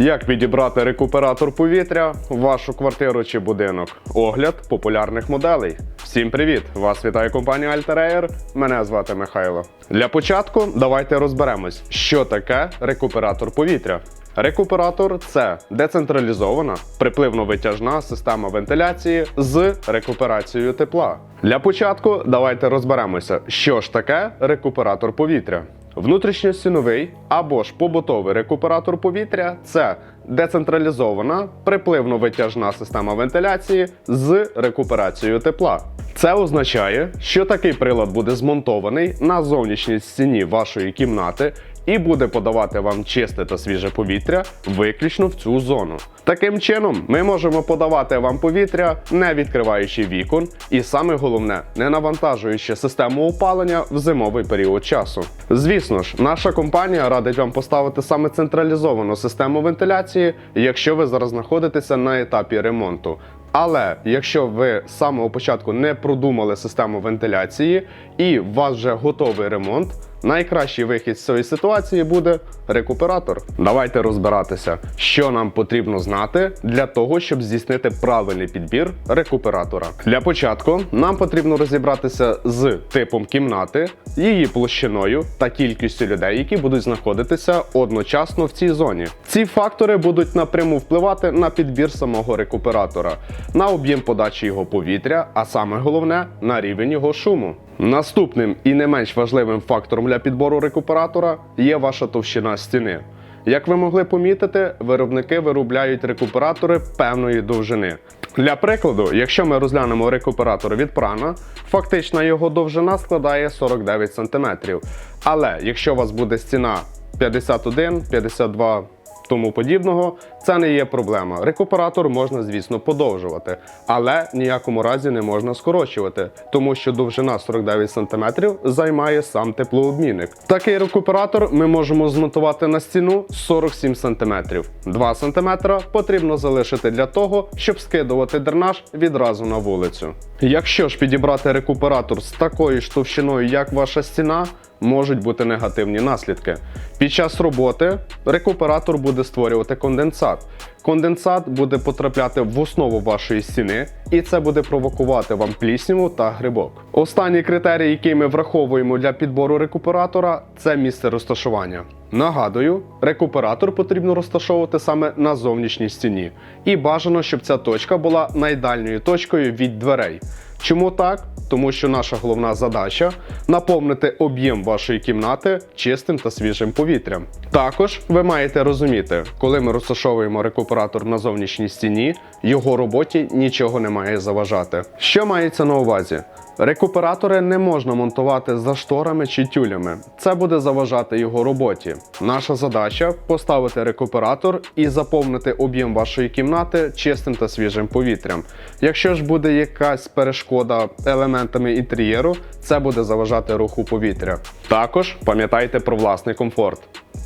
Як підібрати рекуператор повітря в вашу квартиру чи будинок? Огляд популярних моделей. Всім привіт! Вас вітає компанія Alter. Мене звати Михайло. Для початку давайте розберемось, що таке рекуператор повітря. Рекуператор це децентралізована припливно-витяжна система вентиляції з рекуперацією тепла. Для початку давайте розберемося, що ж таке рекуператор повітря. Внутрішньостіновий або ж побутовий рекуператор повітря це децентралізована припливно-витяжна система вентиляції з рекуперацією тепла. Це означає, що такий прилад буде змонтований на зовнішній стіні вашої кімнати і буде подавати вам чисте та свіже повітря виключно в цю зону. Таким чином, ми можемо подавати вам повітря, не відкриваючи вікон, і саме головне, не навантажуючи систему опалення в зимовий період часу. Звісно ж, наша компанія радить вам поставити саме централізовану систему вентиляції, якщо ви зараз знаходитеся на етапі ремонту. Але якщо ви з самого початку не продумали систему вентиляції і у вас вже готовий ремонт, найкращий вихід з цієї ситуації буде рекуператор. Давайте розбиратися, що нам потрібно знати для того, щоб здійснити правильний підбір рекуператора. Для початку нам потрібно розібратися з типом кімнати, її площиною та кількістю людей, які будуть знаходитися одночасно в цій зоні. Ці фактори будуть напряму впливати на підбір самого рекуператора, на об'єм подачі його повітря, а саме головне на рівень його шуму. Наступним і не менш важливим фактором для підбору рекуператора є ваша товщина стіни. Як ви могли помітити, виробники виробляють рекуператори певної довжини. Для прикладу, якщо ми розглянемо рекуператор від прана, фактична його довжина складає 49 см. Але якщо у вас буде стіна 51, 52 тому подібного, це не є проблема. Рекуператор можна, звісно, подовжувати, але ніякому разі не можна скорочувати, тому що довжина 49 см займає сам теплообмінник. Такий рекуператор ми можемо змонтувати на стіну 47 см. 2 см потрібно залишити для того, щоб скидувати дренаж відразу на вулицю. Якщо ж підібрати рекуператор з такою ж товщиною, як ваша стіна, можуть бути негативні наслідки. Під час роботи рекуператор буде створювати конденсат. Конденсат буде потрапляти в основу вашої стіни, і це буде провокувати вам плісняву та грибок. Останній критерій, який ми враховуємо для підбору рекуператора, це місце розташування. Нагадую, рекуператор потрібно розташовувати саме на зовнішній стіні, і бажано, щоб ця точка була найдальньою точкою від дверей. Чому так? Тому що наша головна задача наповнити об'єм вашої кімнати чистим та свіжим повітрям. Також ви маєте розуміти, коли ми розташовуємо рекуператор на зовнішній стіні, його роботі нічого не має заважати. Що мається на увазі? Рекуператори не можна монтувати за шторами чи тюлями. Це буде заважати його роботі. Наша задача поставити рекуператор і заповнити об'єм вашої кімнати чистим та свіжим повітрям. Якщо ж буде якась перешкода елементами інтер'єру, це буде заважати руху повітря. Також пам'ятайте про власний комфорт.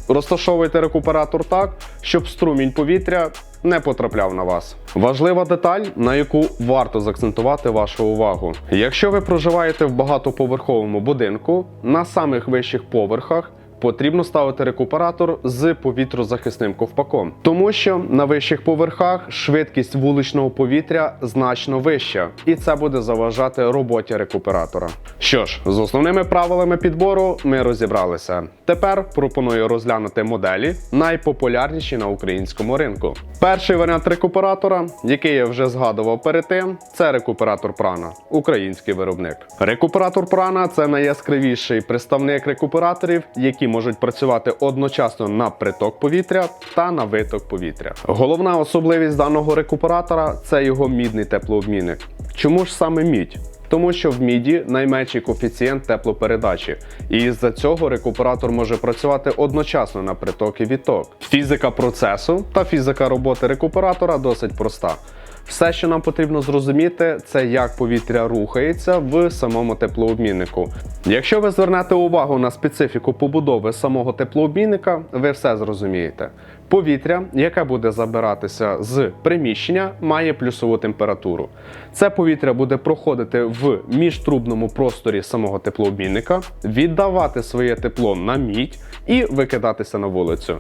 Розташовуйте рекуператор так, щоб струмінь повітря не потрапляв на вас. Важлива деталь, на яку варто заакцентувати вашу увагу. Якщо ви проживаєте в багатоповерховому будинку, на самих вищих поверхах потрібно ставити рекуператор з повітрозахисним ковпаком, тому що на вищих поверхах швидкість вуличного повітря значно вища, і це буде заважати роботі рекуператора. Що ж, з основними правилами підбору ми розібралися. Тепер пропоную розглянути моделі, найпопулярніші на українському ринку. Перший варіант рекуператора, який я вже згадував перед тим, це рекуператор прана, український виробник. Рекуператор прана це найяскравіший представник рекуператорів, які можуть працювати одночасно на приток повітря та на виток повітря. Головна особливість даного рекуператора це його мідний теплообмінник. Чому ж саме мідь? Тому що в міді найменший коефіцієнт теплопередачі, і із-за цього рекуператор може працювати одночасно на приток і відток. Фізика процесу та фізика роботи рекуператора досить проста. Все, що нам потрібно зрозуміти, це як повітря рухається в самому теплообміннику. Якщо ви звернете увагу на специфіку побудови самого теплообмінника, ви все зрозумієте. Повітря, яке буде забиратися з приміщення, має плюсову температуру. Це повітря буде проходити в міжтрубному просторі самого теплообмінника, віддавати своє тепло на мідь і викидатися на вулицю.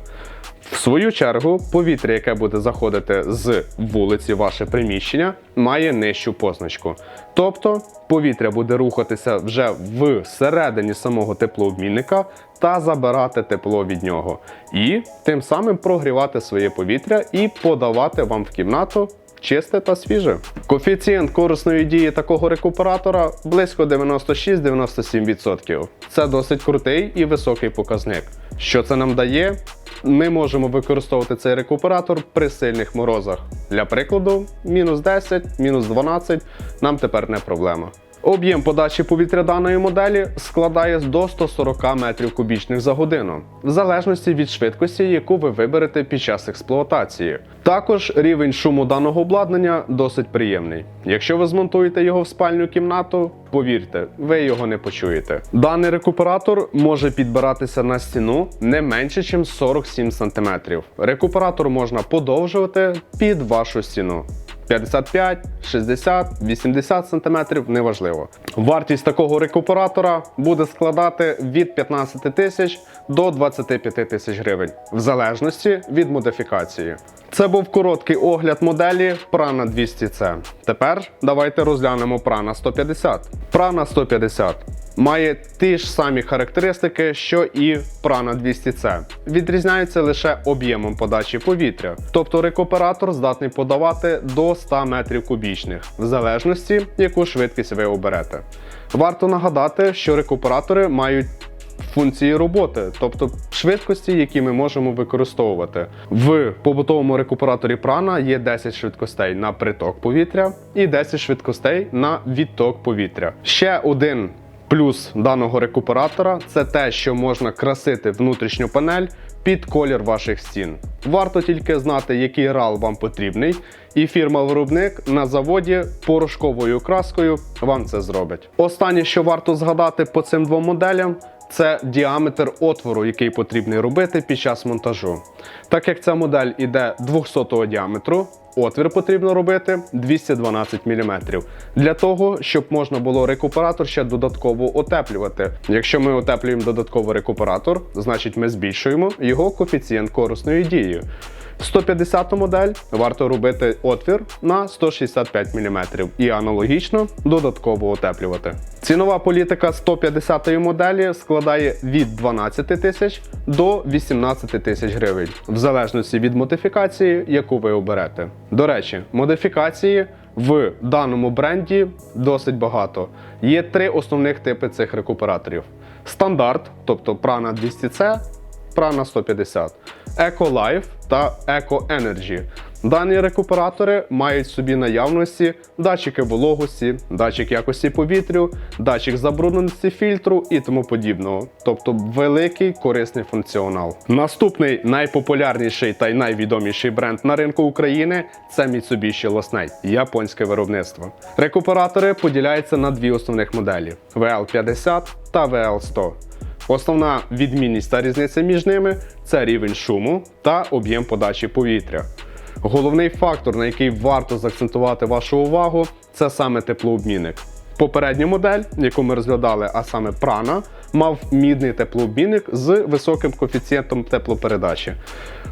В свою чергу, повітря, яке буде заходити з вулиці ваше приміщення, має нижчу позначку. Тобто повітря буде рухатися вже всередині самого теплообмінника та забирати тепло від нього. І тим самим прогрівати своє повітря і подавати вам в кімнату чисте та свіже. Коефіцієнт корисної дії такого рекуператора близько 96-97%. Це досить крутий і високий показник. Що це нам дає? Ми можемо використовувати цей рекуператор при сильних морозах. Для прикладу, мінус 10, мінус 12 нам тепер не проблема. Об'єм подачі повітря даної моделі складає до 140 метрів кубічних за годину, в залежності від швидкості, яку ви виберете під час експлуатації. Також рівень шуму даного обладнання досить приємний. Якщо ви змонтуєте його в спальню кімнату, повірте, ви його не почуєте. Даний рекуператор може підбиратися на стіну не менше, ніж 47 см. Рекуператор можна подовжувати під вашу стіну. 55, 60, 80 см неважливо. Вартість такого рекуператора буде складати від 15 тисяч до 25 тисяч гривень, в залежності від модифікації. Це був короткий огляд моделі Prana 200C. Тепер давайте розглянемо Prana 150. Prana 150 має ті ж самі характеристики, що і Prana 200C. Відрізняється лише об'ємом подачі повітря. Тобто рекуператор здатний подавати до 100 метрів кубічних, в залежності, яку швидкість ви оберете. Варто нагадати, що рекуператори мають функції роботи, тобто швидкості, які ми можемо використовувати. В побутовому рекуператорі прана є 10 швидкостей на приток повітря і 10 швидкостей на відток повітря. Ще один плюс даного рекуператора це те, що можна красити внутрішню панель під колір ваших стін. Варто тільки знати, який рал вам потрібний, і фірма-виробник на заводі порошковою краскою вам це зробить. Останнє, що варто згадати по цим двом моделям, це діаметр отвору, який потрібний робити під час монтажу. Так як ця модель іде 200-го діаметру, отвір потрібно робити 212 мм. Для того, щоб можна було рекуператор ще додатково отеплювати. Якщо ми отеплюємо додатково рекуператор, значить ми збільшуємо його коефіцієнт корисної дії. 150 модель варто робити отвір на 165 мм і аналогічно додатково утеплювати. Цінова політика 150 моделі складає від 12 тисяч до 18 тисяч гривень, в залежності від модифікації, яку ви оберете. До речі, модифікації в даному бренді досить багато. Є три основних типи цих рекуператорів: стандарт, тобто Prana 200C, Prana 150, Eco Life та Eco Energy. Дані рекуператори мають в собі наявності датчики вологості, датчик якості повітря, датчик забрудненості фільтру і тому подібного. Тобто великий корисний функціонал. Наступний найпопулярніший та й найвідоміший бренд на ринку України це Mitsubishi Losnate, японське виробництво. Рекуператори поділяються на дві основних моделі: VL50 та VL100. Основна відмінність та різниця між ними це рівень шуму та об'єм подачі повітря. Головний фактор, на який варто заакцентувати вашу увагу, це саме теплообмінник. Попередня модель, яку ми розглядали, а саме Prana, мав мідний теплообмінник з високим коефіцієнтом теплопередачі.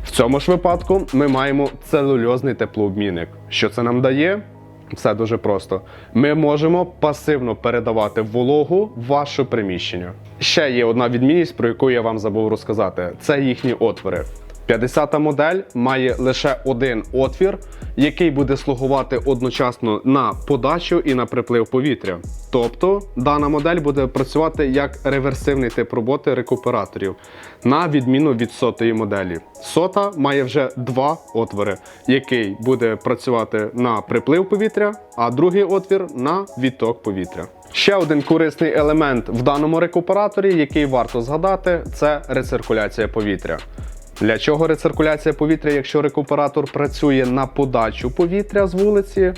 В цьому ж випадку ми маємо целульозний теплообмінник. Що це нам дає? Все дуже просто. Ми можемо пасивно передавати вологу в ваше приміщення. Ще є одна відмінність, про яку я вам забув розказати: це їхні отвори. 50-та модель має лише один отвір, який буде слугувати одночасно на подачу і на приплив повітря. Тобто дана модель буде працювати як реверсивний тип роботи рекуператорів, на відміну від сотої моделі. Сота має вже два отвори, який буде працювати на приплив повітря, а другий отвір на відток повітря. Ще один корисний елемент в даному рекуператорі, який варто згадати, це рециркуляція повітря. Для чого рециркуляція повітря, якщо рекуператор працює на подачу повітря з вулиці?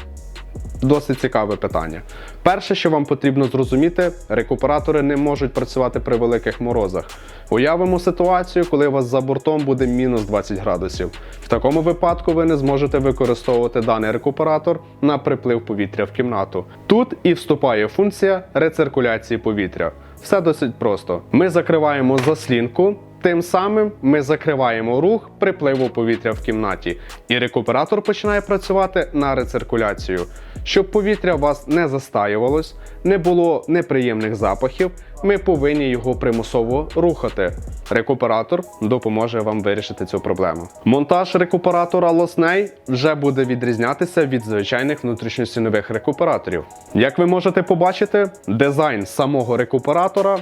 Досить цікаве питання. Перше, що вам потрібно зрозуміти, рекуператори не можуть працювати при великих морозах. Уявимо ситуацію, коли у вас за бортом буде мінус 20 градусів. В такому випадку ви не зможете використовувати даний рекуператор на приплив повітря в кімнату. Тут і вступає функція рециркуляції повітря. Все досить просто. Ми закриваємо заслінку. Тим самим ми закриваємо рух припливу повітря в кімнаті, і рекуператор починає працювати на рециркуляцію, щоб повітря у вас не застаювалось, не було неприємних запахів. Ми повинні його примусово рухати. Рекуператор допоможе вам вирішити цю проблему. Монтаж рекуператора Лосней вже буде відрізнятися від звичайних внутрішньостінових рекуператорів. Як ви можете побачити, дизайн самого рекуператора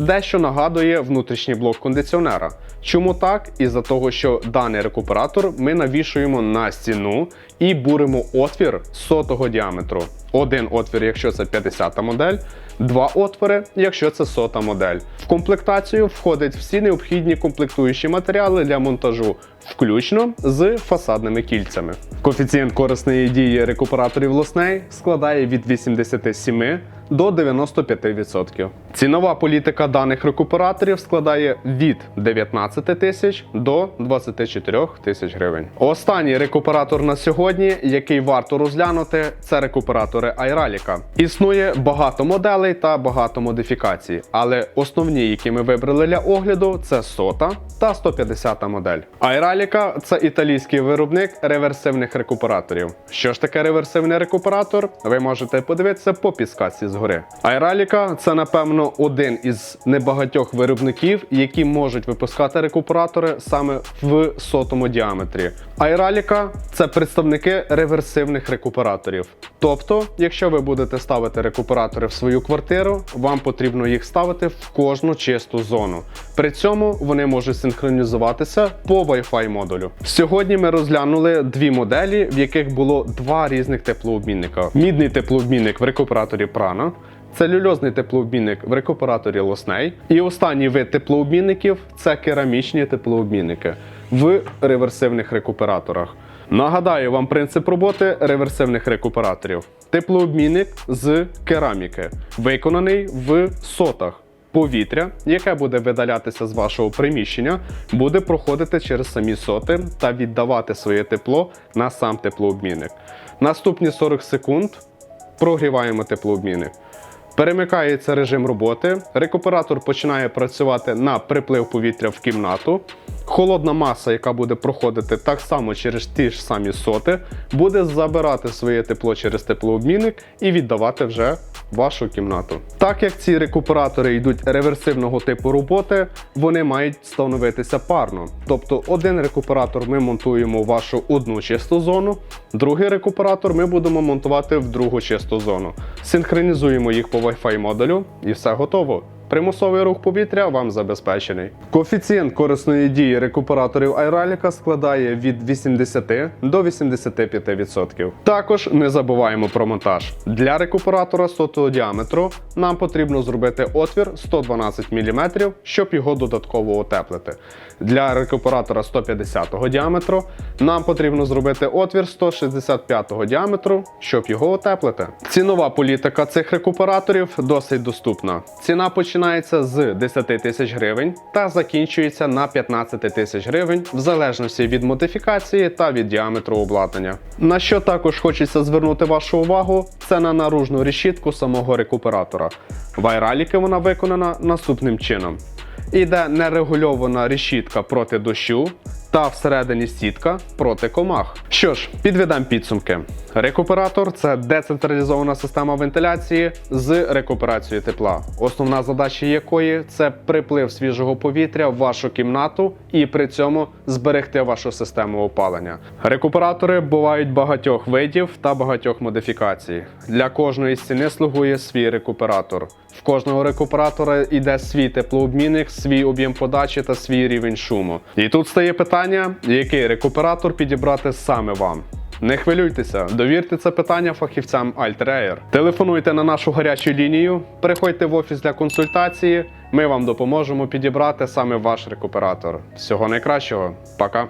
дещо нагадує внутрішній блок кондиціонера. Чому так? Із-за того, що даний рекуператор ми навішуємо на стіну і буримо отвір сотого діаметру. Один отвір, якщо це 50 модель, два отвори, якщо це сота модель. В комплектацію входять всі необхідні комплектуючі матеріали для монтажу, включно з фасадними кільцями. Коефіцієнт корисної дії рекуператорів Лосней складає від 87 до 95%. Цінова політика даних рекуператорів складає від 19 тисяч до 24 тисяч гривень. Останній рекуператор на сьогодні, який варто розглянути, це рекуператори Айраліка. Існує багато моделей та багато модифікацій, але основні, які ми вибрали для огляду, це сота та 150 модель. Айраліка це італійський виробник реверсивних рекуператорів. Що ж таке реверсивний рекуператор? Ви можете подивитися по підсказці згори. Айраліка це напевно один із небагатьох виробників, які можуть випускати рекуператори саме в сотому діаметрі. Айраліка це представники реверсивних рекуператорів. Тобто, якщо ви будете ставити рекуператори в свою квартиру, вам потрібно їх ставити в кожну чисту зону. При цьому вони можуть синхронізуватися по Wi-Fi модулю. Сьогодні ми розглянули дві моделі, в яких було два різних теплообмінника: мідний теплообмінник в рекуператорі Prana, Целюльозний теплообмінник в рекуператорі Лосней. І останній вид теплообмінників це керамічні теплообмінники в реверсивних рекуператорах. Нагадаю вам принцип роботи реверсивних рекуператорів. Теплообмінник з кераміки, виконаний в сотах. Повітря, яке буде видалятися з вашого приміщення, буде проходити через самі соти та віддавати своє тепло на сам теплообмінник. Наступні 40 секунд прогріваємо теплообмінник. Перемикається режим роботи. Рекуператор починає працювати на приплив повітря в кімнату. Холодна маса, яка буде проходити так само через ті ж самі соти, буде забирати своє тепло через теплообмінник і віддавати вже вашу кімнату. Так як ці рекуператори йдуть реверсивного типу роботи, вони мають становитися парно. Тобто один рекуператор ми монтуємо в вашу одну чисту зону, другий рекуператор ми будемо монтувати в другу чисту зону. Синхронізуємо їх по Wi-Fi модулю і все готово. Примусовий рух повітря вам забезпечений. Коефіцієнт корисної дії рекуператорів Айраліка складає від 80 до 85%. Також не забуваємо про монтаж. Для рекуператора 100 діаметру нам потрібно зробити отвір 112 мм, щоб його додатково утеплити. Для рекуператора 150 діаметру нам потрібно зробити отвір 165 діаметру, щоб його утеплити. Цінова політика цих рекуператорів досить доступна. Ціна починається з 10 тисяч гривень та закінчується на 15 тисяч гривень в залежності від модифікації та від діаметру обладнання. На що також хочеться звернути вашу увагу, це на наружну решітку самого рекуператора. В айраліки вона виконана наступним чином. Іде нерегульована решітка проти дощу та всередині сітка проти комах. Що ж, підведемо підсумки. Рекуператор це децентралізована система вентиляції з рекуперацією тепла, основна задача якої це приплив свіжого повітря в вашу кімнату і при цьому зберегти вашу систему опалення. Рекуператори бувають багатьох видів та багатьох модифікацій. Для кожної стіни слугує свій рекуператор. В кожного рекуператора йде свій теплообмінник, свій об'єм подачі та свій рівень шуму. І тут стає питання, який рекуператор підібрати саме вам. Не хвилюйтеся, довірте це питання фахівцям Altrair. Телефонуйте на нашу гарячу лінію, приходьте в офіс для консультації. Ми вам допоможемо підібрати саме ваш рекуператор. Всього найкращого, пока!